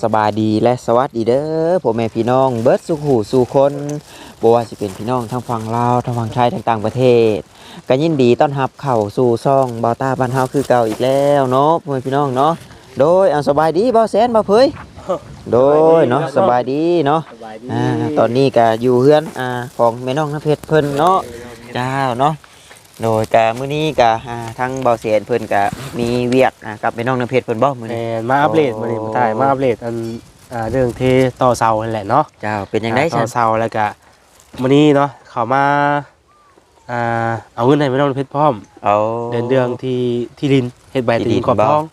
กราบสบายดีและสวัสดีเด้อพ่อแม่พี่น้องเบิร์ดสุขหูสู่คนบ่ว่าสิเป็นพี่น้องทางฝั่งลาวทางฝั่งไทยทางต่างประเทศก็ยินดีต้อนรับเข้าสู่ซ่องเบาตาบ้านเฮาคือเก่าอีกแล้วเนาะพ่อแม่พี่น้องเนาะโดยเอาสบายดีเบาแสนเบาเผยโดยเนาะสบายดีเนาะสบายดีอ่าตอนนี้ก็อยู่เฮือนอ่าของแม่น้องน้ำเพชรเพิ่นเนาะเจ้าเนาะ โดยกะมื้อนี้กะอ่าทั้งเบาเสียนเพิ่นกะมีเวียกอ่ากับแม่น้องน้ำเพชรเพิ่นบ่มื้อแมนี้ นมาอัปเดตโอ้มาดิมาถ่ายมาอัปเดตอันอ่าเรื่องที่ต่อเสานั่นแหละเนาะเจ้าเป็นยังไงต่ฉัอนเสาแล้วก็มื้อนี้เนาะเขามาอ่าเอาเงินให้แม่น้องเพชรพร้อม เอา เดินเรื่องที่ที่ดินเฮ็ดใบที่ที่ดิดินนขอบบ่ท้อง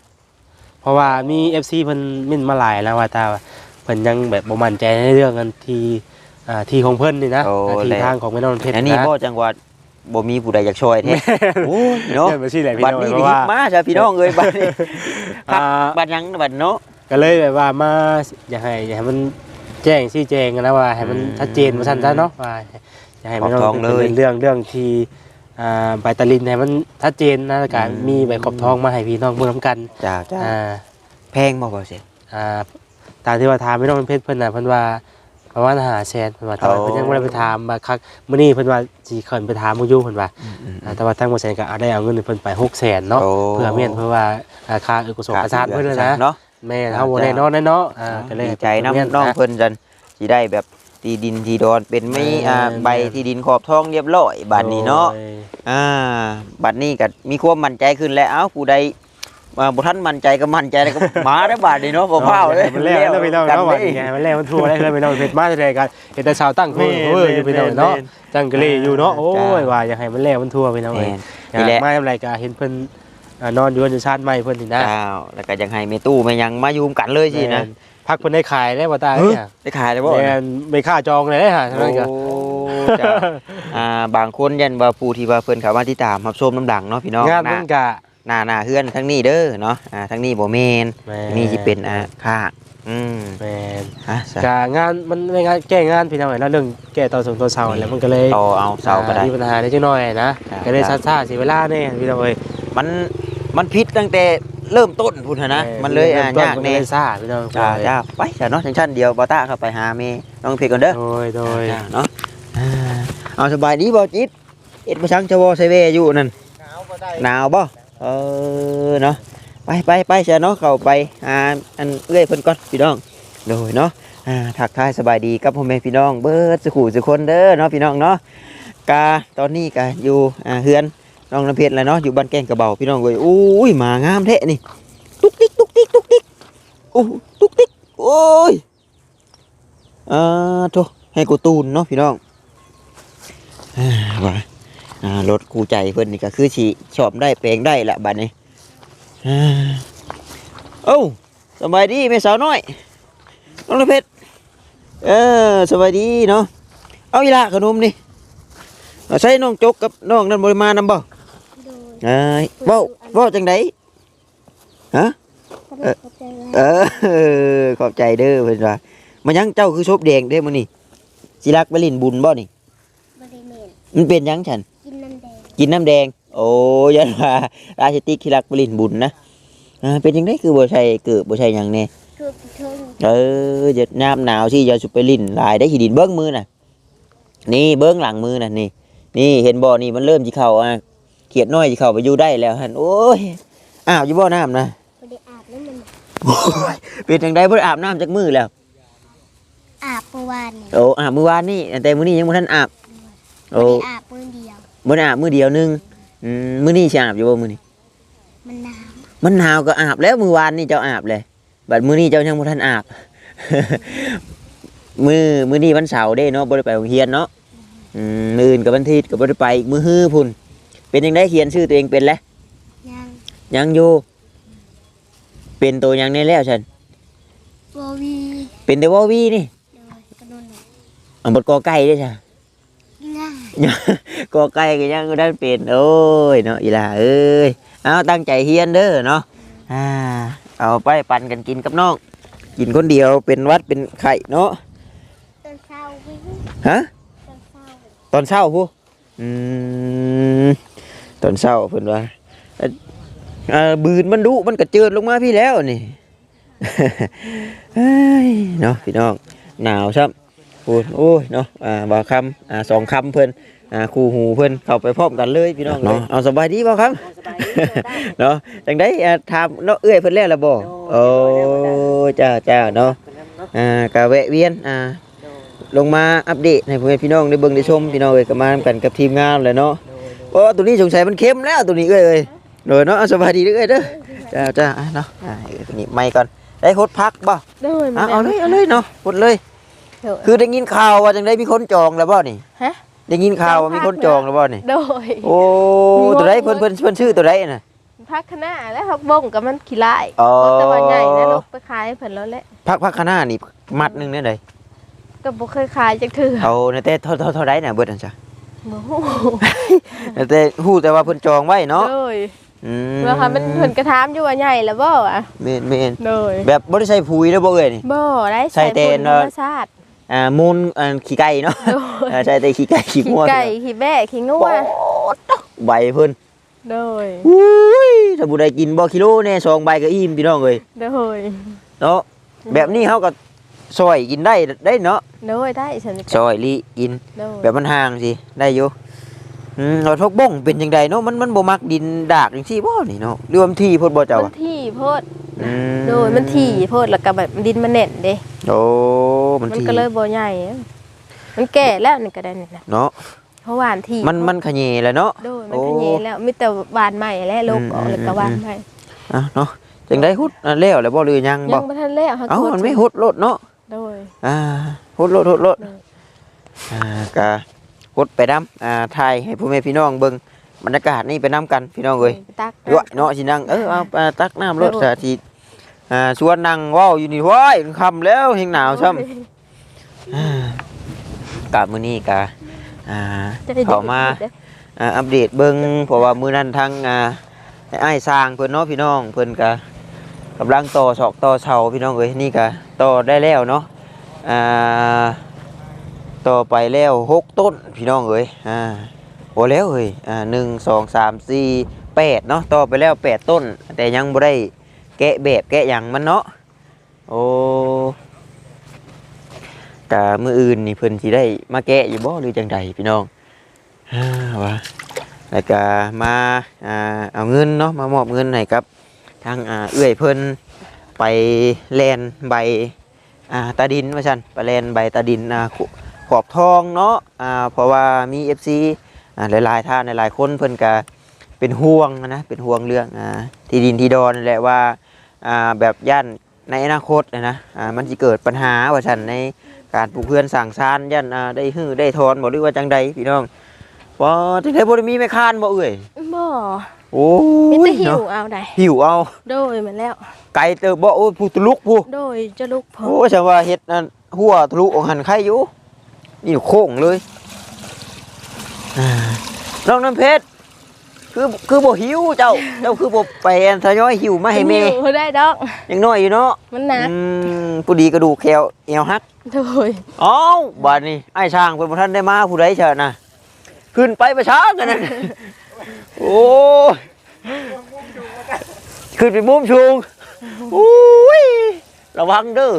เพราะว่ามี FC เพิ่นมิ่นมาหลายแล้วว่าตาว่าเพิ่นยังแบบบ่มั่นใจในเรื่องกันที่อ่าที่ของเพิ่นนี่นะโอ้อ่าที่แล้ว ทางของแม่น้องเพชรอันนี้นะบ่จังหวัด บ่มีผู้ใดอยากช่วยแท้โอ้ยเนาะเนาะสิแหละพี่บัดน้องนี้เพนี่ราะว่ามาจ้ะพี่น้องเอ้ยบัดนี้อ่าบัดหยังบัดเนาะ ก็เลยแบบว่ามาอยากให้อยากให้มันแจ้งชี้แจงกันนะว่าให้มันอืมชัดเจนมาสั้นๆเนาะว่าอยากให้มันขอบท้องเลยเป็นเรื่องเรื่องที่อ่าใบตะลินให้มันชัดเจนนะแล้วการอืม มีใบขอบทองมาให้พี่น้องเบิ่งนํกันจ้าจ้าอ่า แพงบ่บ่เสียอ่าตามที่ว่าถามไม่ต้องเป็นเพชรเพิ่นน่ะเพิ่นว่า ประมาณ5แสนเพิ่นว่าแต่ว่าโอ้เพิ่นยังบ่ได้ไปถามว่าคักมื้อนี้เพิ่นว่าสิเขินไปถามมื้ออยู่เพิ่นว่าอ่าแต่ว่าทางบ่แสนก็เอาได้เอาเงินให้เพิ่นไป6แสนเนาะโอ้ เพื่อเมียนเพื่อว่าราคาอุปสมบทานเพิ่นน่ะนะเนาะ แม่เฮาบ่ได้นอนแน่เนาะอ่าก็เลยดีใจเพิ่น้ำน้องะเพิ่นจันสิได้แบบที่ดินที่ดอนเป็นไม่แม่นอ่าแม่นใบที่ดินขอบทองเรียบร้อยบัดนี้เนาะโอ้ย อ่าบัดนี้ก็มีความมั่นใจขึ้นแล้วเอ้าผู้ใด อ่าบ่ทันมั่นใจก็มั่นใจแล้วก็มาได้อบาดนี้เนาะบ่พร้าวเลยมันแล้วแล้วไปน้องกันเนาะเลวันยนี้ไงมันแล้วมันทั่วแล้วไปน้องเผ็ดมาแต่กันเห็นแต่ชาวตั้งทั่วแม่นเอออยู่ไปน้องเนาะแม่นจังกะเลยอยู่เนาะโอ้จ้ายว่าอยากให้มันแล้วมันทั่วไปน้องแม่เอ้ยนนี่แหละมาทำไรก็เห็นเพิ่นอ่านอนอยู่ในชาติใหม่เพิ่นนี่นะอ้าวแล้วก็ยังให้แม่ตู้แม่หยังมาอยู่กันเลยสินะแม่พักเพิ่นได้ขายได้บ่ตาเฮ้ยเนี่ยได้ขายได้บ่แม่นไม่ค่าจองเลยได้ฮะเท่านั้นก็โอ้จ้าอ่าบางคนยันว่าผู้ที่ว่าเพิ่นเข้ามาที่ตามรับชมน้ำดังเนาะพี่น้องงานหมัน้านก็ หน้าหน้าเฮือนทั้งนี้เด้อเนาะอ่าทั้งนี้บ่แม่นแม่นี่สิเป็นอ่าข้างอืมแม่นฮะซะกงานมันไม่งานแก้งานพี่น้องเอ้ยแล้วเรื่องแก้ต่อสงตัวเสาแล้วมันก็เลยเอาเอาเสาก็ได้มีปัญหาได้จังน้อยนะจ้าก็เลยซ่าๆเสียเวลาแน่พี่น้องเอ้ยมันมันผิดตั้งแต่เริ่มต้นพุ่นหั้นนะมันเลยอ่ายากแน่แน่ซ่าพี่น้องจ้าจ้าไปจ้าเนาะชั้นๆเดียวบ่ต้าเข้าไปหาแม่น้องเพชรก่อนเด้อโดยโดยจ้าเนาะอ่าเอาสบายดีบ่จิตเอ็ดบ่ชังจะวอไซเวอยู่นั่นหนาวบ่ เออเนาะไปไปไปจ้าเนาะเข้าไปหาอันเอื้อยเพิ่นก่อนพี่น้องโดยเนาะอ่าทักทายสบายดีกับพ่อแม่พี่น้องเบิดสุขุสุคนเด้อเนาะพี่น้องเนาะกาตอนนี้กาอยู่อ่าเฮือนน้องน้ำเพชรแล้วเนาะอยู่บ้านแกงกระเบาพี่น้องเว้ยอุ้ยหมางามแท้นี่ตุ๊กติ๊กตุ๊กติ๊กตุ๊กติ๊กโอ้ตุ๊กติ๊กโอ้ยอ่าโถให้กูตูนเนาะพี่น้องอ่าว่าอ่า รถกูใจเพิ่นนี่ก็คือสิชอบได้แปลงได้ละบัดนี้อ่าโอ้าสบายดีแม่สาวน้อยน้องละเพชรเออสบายดีเนาะเอาอีละขนมนี่เอาใส่น้องจกกับน้องนั่นบริมานำบ่โดยเอ้ยเว้าเว้าจังไดฮะขอบคุณใจไว้เออขอบใจเด้อเพิ่นว่ามันยังเจ้าคือชบแดงเด้มื้อนี้สิรักไปลินบุญบ่นี่บริเมนมันเป็นหยังฉัน กินน้ำแดงกินน้ำแดง โอ้ยันว่าราชติกที่รักไปลินบุญนะอ่าเป็นจังไดคือบ่ใช่เกิดบ่ใช่หยังแน่คือเทิงเอออย่าน้ำหนาวสิอย่าสุไปลินหลายได้ขี้ดินเบิ่งมือน่ะ นี่เบิ่งหลังมือน่ะนี่ นี่เห็นบ่นี่มันเริ่มสิเข้าอะเขียดน้อยสิเข้าไปอยู่ได้แล้วหั่นโอ้ยอ้าวอยู่บ่น้ำนะบริอาบแล้วมันโอ้ยเป็นจังไดบ่ได้อาบน้ำจักมือแล้ว อาบเมื่อวานนี่โอ้อาบมื้อวานนี่แต่มื้อนี้ยังบ่ทันอาบโอ้บริอาบมือเดียว บ่ได้อาบมื้อเดียวหนึงอืมมื้อนี้สิอาบอยู่บ่มื้อนี้มันหนาวมันหนาวก็อาบแล้วมื้อวานนี่เจ้าอาบเลยบัดมื้อนี้เจ้ายังบ่ทันอาบ มื้อมื้อนี้วันเสาร์เด้เนาะบ่ได้ไปโรงเรียนเนาะอืมมื้ออื่นกับวันอาทิตย์ก็บ่ได้ไปอีกมื้อฮื้อพุ่น เป็นจังไดเขียนชื่อตัวเองเป็นแล้วยังยังอยู่เป็นตัวยังได้แล้วฉันโบวีเป็นแต่ว่าวีนี่โดยกระโดดอันบดกอไก่เด้จ้ะง่าย กอไก่ก็ยังได้เป็นโอ้ยเนาะอีหล่าเอ้ยเอาตั้งใจเฮียนเด้อเนาะอ่าเอาไปปั่นกันกินกับน้องกินคนเดียวเป็นวัดเป็นไข่เนาะตอนเช้าฮะตอนเช้าตอนเช้าพูอืมตอนเช้าเพิ่นว่าบืนมันดุมันกระเจิดลงมาพี่แล้วนี่เนาะพี่น้องหนาวซ้ำ พูดโอ้ยเนาะอ่าบ่าวคำอ่าสองคำเพิ่นอ่าคู่หูเพิ่นเข้าไปพร้อมกันเลยพี่น้องเนาะเอาสบายดีบ่าวคำเนาะจังได้อ่าถามเนาะเอื้อยเพิ่นแล้วล่ะบ่โอ้จ้าจ้าเนาะอ่ากะแวะเวียนอ่าลงมาอัปเดตให้พ่อแม่พี่น้องได้เบิ่งได้ชมพี่น้องเอ้ยก็มานำกันกับทีมงานแหละเนาะโอ้ตัวนี้สงสัยมันเค็มแล้วตัวนี้เอ้ยเอ้ยโดยเนาะเอาสบายดีเด้อเอ้ยเด้อจ้าจ้าอะเนาะอ่าเอ้ยตัวนี้ไม่ก่อนได้ฮดพักบ่โดยเอาเอาเลยเอาเลยเนาะฮดเลย โดยคือได้ยินข่าวว่าจังได้มีคนจองแล้วบ่นี่ฮะได้ยินข่าวว่ามีคนจองแล้วบ่นี่ โดย โอ้ตัวใดเพิ่นเพิ่นเพิ่นชื่อตัวใดน่ะพักคณะและพักบงกับมันขี้ลายอ๋อแต่ว่าใหญ่นะลูกไปขายให้เพิ่นแล้วแหละพักพักข้างหน้านี่มัดหนึงเนี่ยใดก็บ่เคยขายจักเทื่อเอาในแต่เท่าเท่าเท่าไรน่ะเบิดอันจ้ะบ่ฮู้ในแต่ฮู้แต่ว่าเพิ่นจองไว้เนาะโดยอืมว่าค่ะมันเพิ่นกระถามอยู่ว่าใหญ่แล้วบ่อะแม่นแม่นโดยแบบบ่ได้ใส่ปุ๋ยเด้อบ่เอ้ยนี่บ่ได้ใส่แต่ผลเนอะธรรมชาติ อ่ามูลอ่าขี้ไก่เนาะโดยอ่าใส่แต่ขี้ไก่ขี้ขี้งัวไก่ขี้แบะขี้งัวโอ้ตะใบเพิ่นโดยอุ้ยถ้าผู้ใดกินบ่กิโลแน่สองใบก็อิ่มพี่น้องเอ้ยโดยเนาะแบบนี้เฮาก็ซอยกินได้ได้เนาะโดยได้ฉันจะซอยลิกินโดยแบบมันห่างสิได้อยู่อืมเอาทกบ้งเป็นจังไดเนาะมันมันบ่มักดินดากจังซี่บ่นี่เนาะหรือว่ามันที่พุ่นบ่เจ้ามัอะนที่โพดอืมโดยมันที่โพดแล้วก็แบบดินมันแน่นเด้โอ้ มันมันที่ก็เลยบ่ใหญ่อะมันแก่แล้วนี่ก็ได้นี่นะเนาะเพราะหวานที่มันมันขะเยแหล้วเนาะโดยมันขะเยแล้วมีแต่หวานใหม่และลูกออกแล้วก็หวานใหม่อะเนาะจังได้ฮุดอะแล้วแล้วบ่หรือยังบ่ยังบ่ทันแล้วค่ะเอ้ามันไม่ฮุดโลดเนาะโดยอ่าฮุดโลดฮุดโลดโดยอ่ากะฮุดไปนํอ่าถ่ายให้พ่อแม่พี่น้องเบิ่งบรรยากาศนี่ไปนํกันพี่น้องเอ้ยตักด้วยเนาะสินั่งเออเอาอ่าตักน้ำรถสาธิต อ่าชวนนั่งเว้าอยู่นี่ว้ายค่ำแล้วเฮงหนาวซ้ำอ่ากะมื้อนี้กะอ่าจะได้เข้ามาอ่าอัปเดตเบิ่งเพราะว่ามื้อนั้นทางอ่าไอ้อ้ายสร้างเพิ่นเนาะพี่น้องเพิ่นก็กำลังต่อศอกต่อเสาพี่น้องเอ้ยนี่ก็ต่อได้แล้วเนาะอ่าต่อไปแล้วหกต้นพี่น้องเอ้ยอ่าโอ้แล้วเอ้ยอ่าหนึ่งสองสามสี่แปดเนาะต่อไปแล้วแปดต้น แต่ยังบ่ได้ แกะแบบแกะหยังมันเนาะโอ้กะมืออื่นนี่เพิ่นสิได้มาแกะอยู่บ่หรือจังใดพี่น้องว่าแล้วก็มาเอาเงินเนาะมามอบเงินให้กับทางอ่าเอื้อยเพิ่นไปแลนใบอ่าตาดินว่าซั่นไปแลนใบตาดินอ่าขขอบทองเนาะอ่าเพราะว่ามี FC อ่าหลายๆท่านหลายๆคนเพิ่นก็เป็นห่วงนะเป็นห่วงเรื่องอ่าที่ดินที่ดอนแหละว่า อ่าแบบย่านในอนาคตนะนะอ่ามันจะเกิดปัญหาว่าซั่นในการปลูกเพื่อนสั่งซานย่านอ่าได้ฮื้อได้ทอนบ่หรือว่าจังใดพี่น้องว่าจังไดบ่ได้มีแม่ค้านบ่เอ่ยบ่โอ้มียแต่หิวเนาะเอาได้หิวเอาโดยมาแล้ว ไก่เติบบ่โอ้ยผู้ทะลุผู้โดยจะลุกพอโอ้ฉันว่าเฮ็ดนั่นหัวทะลุออกหันไข่อยู่นี่โค้งเลยอ่าน้องน้ำเพชร คือคือบ่หิวเจ้า เจ้าคือบ่ไปอันทยอยหิวมาให้แม่หิวได้ดอกยังน้อยอยู่เนาะมันหนักอืมผู้ดีกระดูกแขวเอวหักโดยเอ้าบัดนี้ไอ้ช่างเพิ่นบ่ทันได้มาผู้ใดเชิญน่ะขึ้นไปประช้ากันนั่นโอ้ยขึ้นไปมุมชูงโอ้ยระวังเด้อ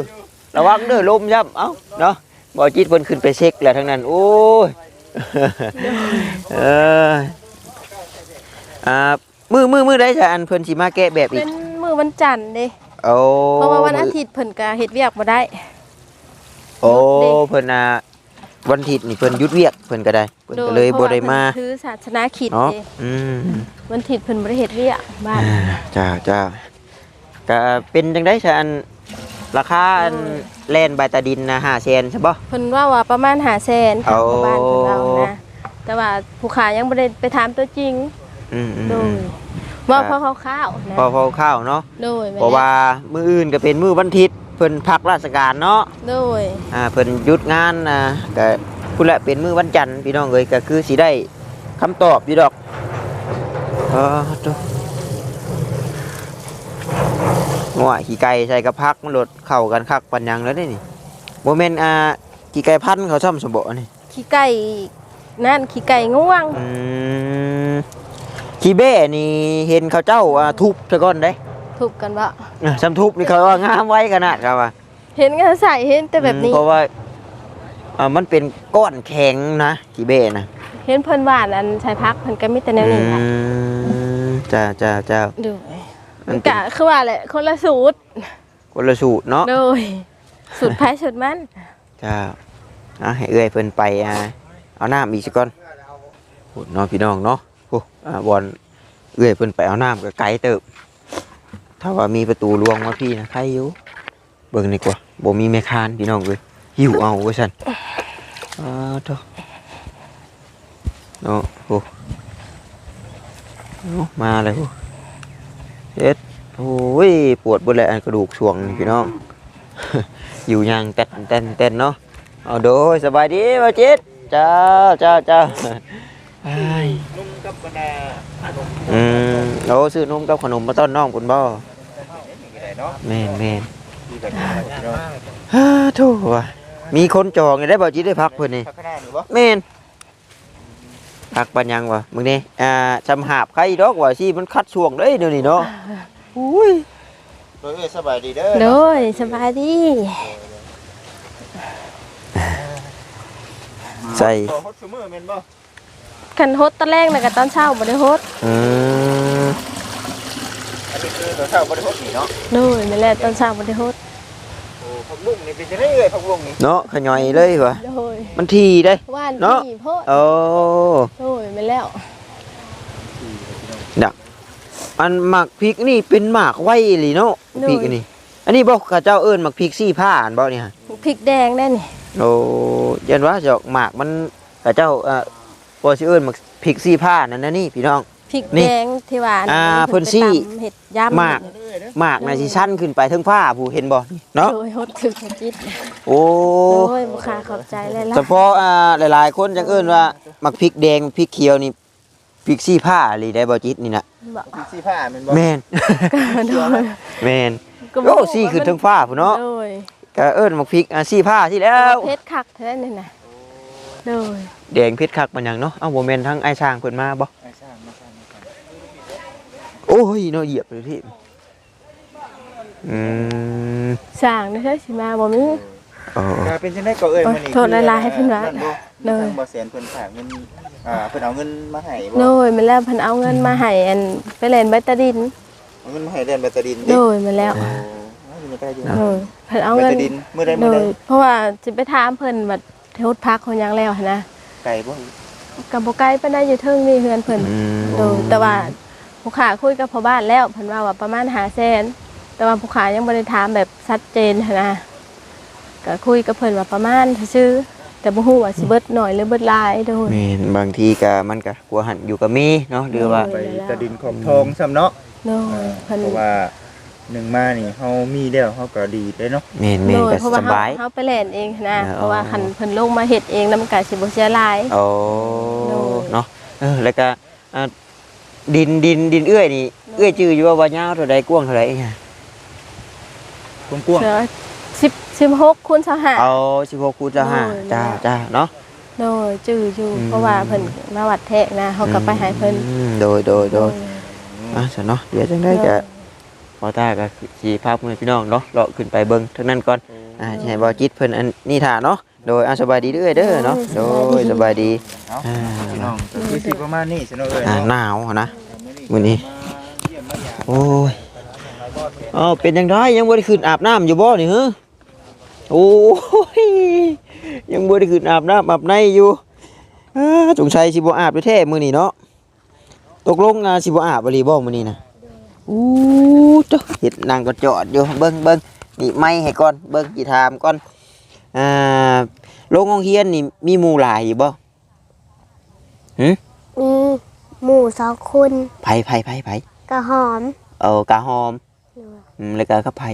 ระวังเด้อลมย่ำเอ้าเนาะบ่จิตเพิ่นขึ้นไปเช็คแล้วทั้งนั้นโอ้ยเออ อ่ามือมือมือได้จ้ะอันเพิ่นสิมาแก้แบบอีเป็กนมื้อวันจันทร์เด้โอ้เพราะว่าวันอาทิตย์เพิ่นก็เฮ็ดเวียกบ่ได้ โอ้เพิ่นน่ะวันอาทิตย์นี่เพิ่นหยุดเวียกเพิ่นก็ได้เพิ่นก็เลยบ่ได้มาเพระว่เพิ่นถือศาสนาคริดเนาะเด้อืมวันอาทิตย์เพิ่นบ่ได้เฮ็ดเวียกบ้าน อ่าจ้าจ้าก็เป็นจังได้ซะอันราคาอันแลนใบตาดินนะ5แสนใช่บ่ เพิ่นว่าว่าประมาณ500,000เอาทางบ้านเพิ่นเรานะแต่ว่าผู้ขายยังบ่ได้ไปถามตัวจริง อืมอืมโดอืยมว่าอ่าพอคร่าวๆนะพอพอข้าวเนาะโดยแม่เพราะว่ามื้ออื่นก็เป็นมื้อวันอาทิตย์เพิ่นพักราชการเนาะโดยอ่าเพิ่นหยุดงานนะก็พุ่นละเป็นมื้อวันจันทร์พี่น้องเอ้ยก็คือสิได้คำตอบอยู่ดอกเออตัวงัวขี้ไก่ใส่กระพักมันโหลดเข้ากันคักปันหยังแล้วเด้นี่บ่แม่นอ่าขี้ไก่พันธุ์เขาซ้ำสมบ่นี่ขี้ไก่นั่นขี้ไก่ง่วงอืม ขี้เบ้นี่เห็นเขาเจ้าอ่าทุบซะก่อนเด้ทุบกันบ่เออซ้ำทุบนี่เขาว่างามไว้ขนาดครับว่าเห็นกันใส่เห็นแต่แบบนี้เพราะว่าอ่ามันเป็นก้อนแข็งนะกีเบ้นะเห็นเพิ่นว่านอันใช้พักเพิ่นก็มีแต่แนวนี้ค่ะอืมจ้าจ้าจ้าดูมันเป็นกะคือว่าแหละคนละสูตรคนละสูตรเนาะ โดยสูตรไผสูตรมัน จ้าเอาให้เอื้อยเพิ่นไปอ่าเอาน้ำอีกสักก่อนโอ้เน้องพี่น้องเนาะ โอ้อ่าบอลเอื้อยเพิ่นไปเอาน้ำก็ไกลเติบ ถ้าว่ามีประตูลวงมาพี่นะใครอยู่เบิ่งดีกว่าบ่มีแม่คานพี่น้องเลยหิวเอาว่าซั่นอ้าวเถอะเนาะโอ้เอามาเลยโอ้เฮ็ดโอ้ยปวดเบ่เลยอันกระดูกช่วงพี่น้อง อยู่ยังเต้นเต้นเต้นเนาะเอาโดยสบายดีบ่จิตเจ้าเจ้าเจ้า อ้ายนุ่มกับบรรดาขนมอืมโอ้ซื้อนมกับขนมมาต้อนน้องคุณบ่เนาะแม่นแม่นที่แบบนี้เนาะฮ่าโถูกว่ะมีคนจองได้บ่จิตได้พักเพิ่นนี่ข้างหน้านี่บ่แม่นพักปัญญังวะมึงนี่อ่าจำหาบใครดอกว่าสิมันคัดช่วงเด้ยเดี๋ยวนี้เนาะอุ้ยเอ้ยสบายดีเด้อโดยสบายดีใส่ คันโฮสตอนแรกน่ะก็ตอนเช้าบ่ได้โฮสอืมอันนี้คือตัวเช้าบ่ได้ฮอตนี่เนาะโดยแม่นแหละตอนเช้าบ่ได้โฮสโอ้ผักบุ้งนี่เป็นจังได๋เอ้ยผักบุ้งนี่เนาะขย่อยเลยวะโดยมันทีได้ ว่านเนาะ ที่โพดโอ้โดยแม่นแล้วอันหมักพริกนี่เป็นหมากไว้อีหลีเนาะพริกอันนี้อันนี้บ่ข้าเจ้าเอิ้นหมักพริกซี่ผ้าอันบ่เนี่ย พริกแดงแน่นี่ โอ้ยันว่าจะหมากมันข้าเจ้าเอ่อ บ่สิเอิ้นหมักพริกซี่ผ้านั่นนะนี่พี่น้อง พริกนี่แดงที่ว่าอ่าพิ่เพิ่นซี่ไปตำเห็ดยำหมาก หมากน่ะสิชั้นขึ้นไปเทั้งผ้าผู้เห็นบ่เนาะโดยโฮสถึกจิตโอ้โดยบุคาขอบใจหลายๆเฉพาะอ่าหลาย ๆ คนจังเอิ้นว่าหมักพริกแดงพริกเขียวนี่พริกซี่ผ้าอีหลีได้บ่จิตนี่น่ะบอกพริกซี่ผ้าแม่นบ่แม่น โดยแม่นก็บโอ้กซี่ขึ้นเทั้งฟ้าพุ่นเนาะโดยก็เอิ้นหมักพริกอ่าซี่ผ้าที่แล้ว เพชรคักเท่านั้นนี่นะโดย แดงเพชรคักมันหยังเนาะเอ้าบ่แม่นทั้งไอ้ช้างเพิ่นมาบ่ไม่ใช่ไม่ใช่ไม่ใช่โอ้ยเนาะเหยียบเลยพี่อืมสร้างนะใช่สิมาบ่มีโอ้ก็เป็นจังได๋ก็เอ้ยมื้อนี้โทษหลายๆให้เพิ่นว่านั่บ่เด้อทางบ่แสนเพิ่นฝากเงินอ่าเพิ่นเอาเงินมาให้บ่โดยมาแล้วเพิ่นเอาเงินมาให้อันไปเล่นแบตเตอรี่เอาเงินมาให้เดือนแบตเตอรี่โดยมาแล้วโอ้ยอยู่ในใกล้อยู่ โดยเพิ่นเอาแบตเงินเตอรี่มื้อใดโดมื้อใดยเพราะว่าสิไปถามเพิ่นว่าเทวดพักเขายังแล้วหั้นนะ ไก่บ่ก็บ่ไกลปานใดอยู่เทิงนี่เฮือนเพิ่นอืม โดยแต่ว่าผู้ขาคุยกับพ่อบ้านแล้วเพิ่นว่าว่าประมาณ500,000แต่ว่าผู้ขายังบ่ได้ถามแบบชัดเจนหั้นนะก็คุยกับเพิ่นว่าประมาณซื่อๆแต่บ่ฮู้ว่าสิเบิดน้อยหรือเบิดหลายโดย แม่นบางทีก็มันก็กลัวหันอยู่กับมีเนาะหรือว่า ไปตะดินขอบทองซ้ำเนาะโดยเพิ่นเพราะว่า หนึ่งมานี่เฮามีแล้วเฮาก็ดีได้เนาะแม่นแม่โดนยก็เพราะสว่าเฮาบาย เฮาไปเล่นเองนะเออ เพราะว่าคันเพิ่นลงมาเฮ็ดเองแล้วมันก็สิบ่เสียหลาย โอ้โดย เนาะเออแล้วก็อ่าดินดินดินเอื้อยนี่เอื้อยจื้ออยู่ว่าว่ายาวเท่าใดกว้างเท่าใดเนี่ยกว้างเสือ10 16คูณ25 เอา16คูณจะห้าโดยจ้าจ้าเนาะ โดยจื้ออยู่ อืม เพราะว่าเพิ่นมาวัดแทกนะเฮาก็ไปให้เพิ่นอืมโดยโดยโดย อะซะเนาะเดี๋ยวจังได้ก็ พอตาก็สิพาพ่อแม่พี่น้องเนาะเลาะขึ้นไปเบิ่งทั้งนั้นก่อนอ่าสิให้บ่จิตเพิ่นอันนี่ท่าเนาะโดยอะสบายดีเด้อเด้อเนาะโดยสบายดีเนาะอ่าพี่น้องก็คือสิประมาณนี้สิเนาะเอ้ยอ่าเนาะหนาวอะนะมื้มื้ออนี้นี้มาเยี่ยมมาหยามโอ้ยอ๋อเป็นยังไงยังบ่ได้ขึ้นอาบน้ำอยู่บ่นี่ฮะโอ้ยยังบ่ได้ขึ้นอาบน้ำอาบในอยู่อ่าสงสัยสิบ่อาบด้วยแท้มื้อนี้เนาะตกลงอ่าสิบ่อาบบ่ลีบ่มื้อนี้นะ อู้จ้ะเฮ็ดนั่งก็จอดอยู่เบิ่งเบิ่งนี่ไม้ให้ก่อนเบิ่งสิถามก่อนอ่าโรงโรงเรียนนี่มีหมู่หลายอยู่บ่มีหมูสองคนไผไผไผไผกระหอมเอากาหอมอืมแล้วก็กับไผ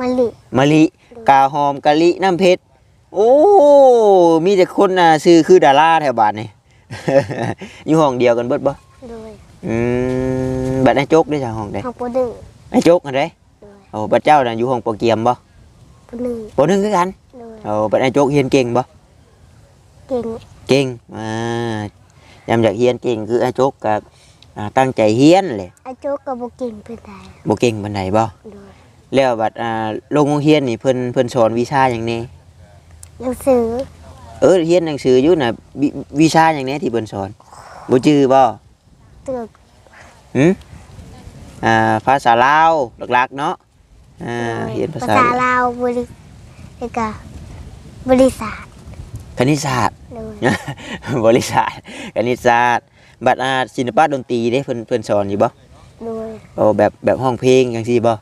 มะลิมะลิกาหอมกะลิน้ำเพชรโอ้มีแต่คนน่ะซื้อคือดาราแถวบ้านนี่อยู่ห้องเดียวกันเบิดบ่โดย อืมบัดไอ้โจกได้จากห้องใดห้องปหนึ่งไอ้โจกอันใดโดยโอ้บัดเจ้าน่ะอยู่ห้องโปรเกียมบ่ปหนึ่งปหนึงคือกันโดยโอ้บัดไอ้โจกเรียนเก่งบ่เก่งเก่งอ่ายามอยากเรียนเก่งคือไอ้โจกก็อ่าตั้งใจเฮียนเลยอาโจกกับบุกินเป็นไงบ่เก่งปานใดบ่โดยแล้วบัดอ่าลงโรงเรียนนี่เพิ่นเพิ่นสอนวิชาหยังแน่หนังสือเออเรียนหนังสืออยู่น่ะวิวิชาหยังแน่ที่เพิ่นสอนบ่จื้อบ่ เตือกหึอ่าภาษาลาวหลักๆเนาะอ่าเรียนภาภาษาษาลาวบริแล้วก็บริษัทคณิตศาสตร์โดยบริษัทคณิตศาสตร์บัดอ่าศิลปะดนตรีเด้เพิ่นเพิ่นสอนอยู่บ่โดย โอ้แบบแบบห้องเพลงจังซี่บ่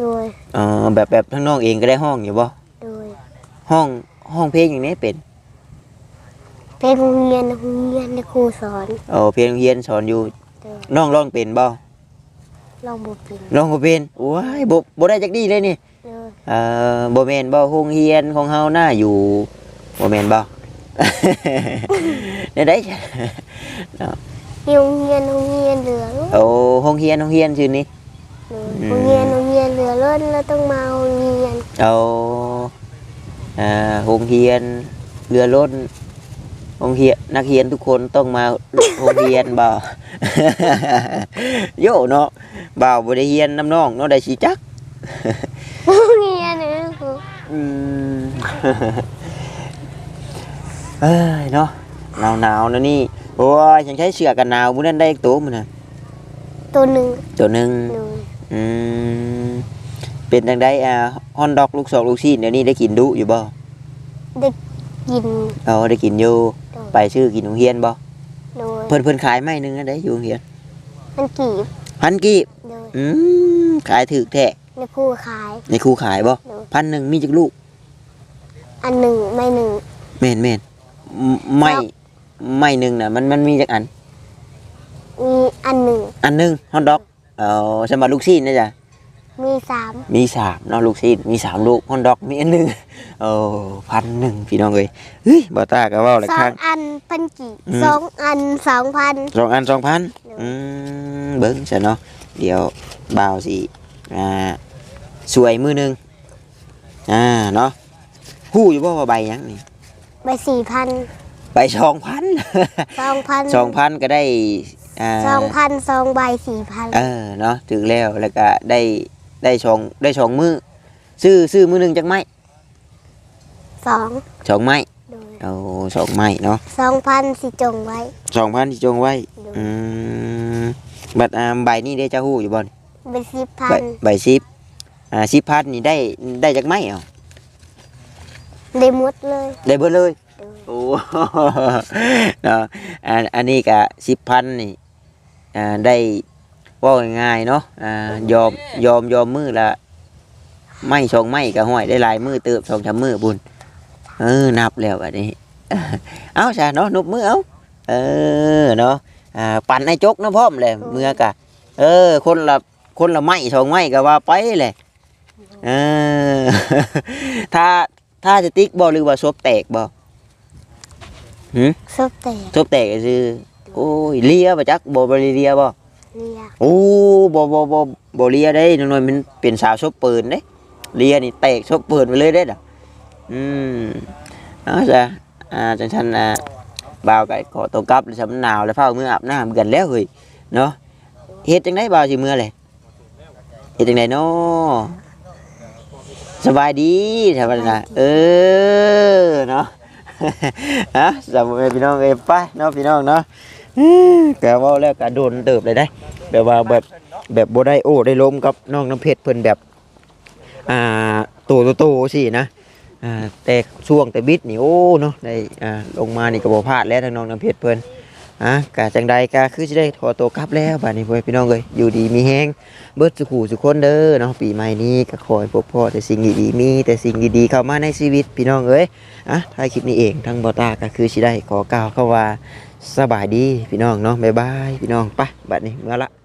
โดยอ๋อแบบแบบทั้งน้องเองก็ได้ห้องอยู่บ่โดย ห้องห้องเพลงอย่างนี้เป็น เป็นโรงเรียนโรงเรียนที่ครูสอน โอ้เพลงเรียนสอนอยู่โดยน้องร้องเป็นบ่ลองบุปินร้องบ่เป็นโอ้ยบ่บ่ได้จักดีเลยนี่โดยเอ่อบ่แม่นบ่โรงเรียนของเฮาน่าอยู่บ่แม่นบ่ ได้ได้จ้ะมีโรงเรียนโรงเรียนเหลืองโอ้โรงเรียนโรงเรียนชื่อนี้โดยอืมโรงเรียนโรงเรียนเหลือล้นแล้วต้องมาโรงเรียนเอาอ่าโรงเรียนเรือล้น โรงเรียนนักเรียนทุกคนต้องมาโรงเรียนบ่โยเนาะบ่าวบ่ได้เรียนน้ำน้องเนาะได้สิจักโรงเรียนนี่ครูอืมเอ้ยเนาะหนาวหนาวๆนะนี่โอ้ยฉันใช้เสื้อกันหนาวมื้อนั้นได้อีกตัวมื้อน่ะตัวหนึ่งตัวหนึงโดยอืมเป็นจังไดอ่าฮอนดอกลูกศอกลูกชิ้นเดี๋ยวนี้ได้กินดุอยู่บ่ได้กินเอาได้กินอยู่โดย ไปชื่อกินโรงเรียนบ่โดยเพิ่นเพิ่นขายไม้หนึงอันใดอยู่โรงเรียนมันกีบพันกีบโดยอืมขายถูกแท้ในครูขาย ในครูขายบ่โดย พันหนึ่งมีจักลูกอันหนึ่งไม่หนึ่งแม่นแม่นมไม้ครับไม้หนึงน่ะมันมันมีจักอัน มีอันหนึ่งอันหนึงฮอนดอกเอาสำหรับลูกชิ้นนะจ๊ะ มีสามมีสามเนาะลูกชิ้นมีสามลูกฮอนดอกมีอันหนึงโอ้พันหนึ่งพี่น้องเอ้ยเฮ้ยบ่ตาก็เว้าหลายสอครั้งงอันพันกี่อืมสองอันสองพัน สองอันสองพันเดี๋ยวอืมเบิ้งซะเนาะเดี๋ยวบ่าวสิอ่าสวยมือหนึงอ่าเนาะฮู้อยู่บ่ว่าใบหยังนี่ใบสี่พันใบสองพัน สองพันสองพันก็ได้อ่า สองพันสองใบสี่พัน เออเนาะถึงแล้วแล้วก็ได้ ได้สองได้สองมือซื้อซื้อมือหนึ่งจักไม้สองสองไม้โดยเอาสองไม้เนาะสองพันสิจงไว้สองพันที่จงไว้โดยอืมบัดอ่าใบนี้ได้เจ้าฮู้อยู่บ่นใบสิบพัใบนใบสิบอ่าสิบพันนี่ได้ได้จักไม้เอา ได้หมดเลย ได้เบิดเลยโดยโอ้ เนาะอันอันนี้ก็สิบพันนี่ อ่า ได้เว่าง่ายๆเนาะอ่ายอมยอมยอมมือละไม่สองไม่ก็ห้อยได้หลายมือเติบสองสามมือบุญเออนับแล้วอันนี้ เอาซะเนาะนบมือเอาเออเนาะอ่าปั่นให้จกเนาะพร้อมเลยเมื่อกะเออ คนละคนละไม้สองไม้ก็ว่าไปเลยเออถ้าถ้าจะติ๊กบอหรือว่าซบแตกบอซบแต่ซบแตกก็คือโอ้ยเลียบ่จักบ่บ่เลียบ่ เรียโอ้บ่บ่บ่บ่เลียได้น้อยมันเป็นสาวซบปืนเด้เลียนี่แตกซบปืนไปเลยเด้ดอกอืมเอาจ้ะอ่าจังซั่นอ่าบ่าวก็ขอตัวกลับแล้วสำหนาวแล้วพามืออาบน้ำกันแล้วเฮ้ยเนาะเฮ็ดจังไดบ่าวสิมื้อเลยเฮ็ดจังไดเนาะสบายดีธรรมดาเออเนาะ ฮะสามพี่น้องเอ้ไปเนาะพี่น้องเนาะอื้อแต่ว่าแล้วกะโดนเติบเลยได้แบบว่าแบบแบบบ่ได้โอ้ได้ล้มกับน้องน้ำเพชรเพิ่นแบบอ่าโตโตโตสินะอ่าแต่ช่วงแต่บิดนี่โอ้เนาะได้อ่าลงมานี่ก็บ่พลาดแล้วทางน้องน้ำเพชรเพิ่น อะกะจังใดกะคือจะได้ถอตัวกลับแล้วบัดนี้พ่อพี่น้องเลยอยู่ดีมีแห้งเบิดสุขูสุขคนเด้อเนาะปีใหม่นี้ก็ขอให้พวกพ่อแต่สิ่งดีๆมี แต่สิ่งดีๆเข้ามาในชีวิตพี่น้องเอ้ยอะท้ายคลิปนี้เองทั้งบอตาก็คือสิได้ขอกล่าวเข้าว่าสบายดีพี่น้องเนาะบ๊ายบายพี่น้องไปบัดนี้เมื่อละ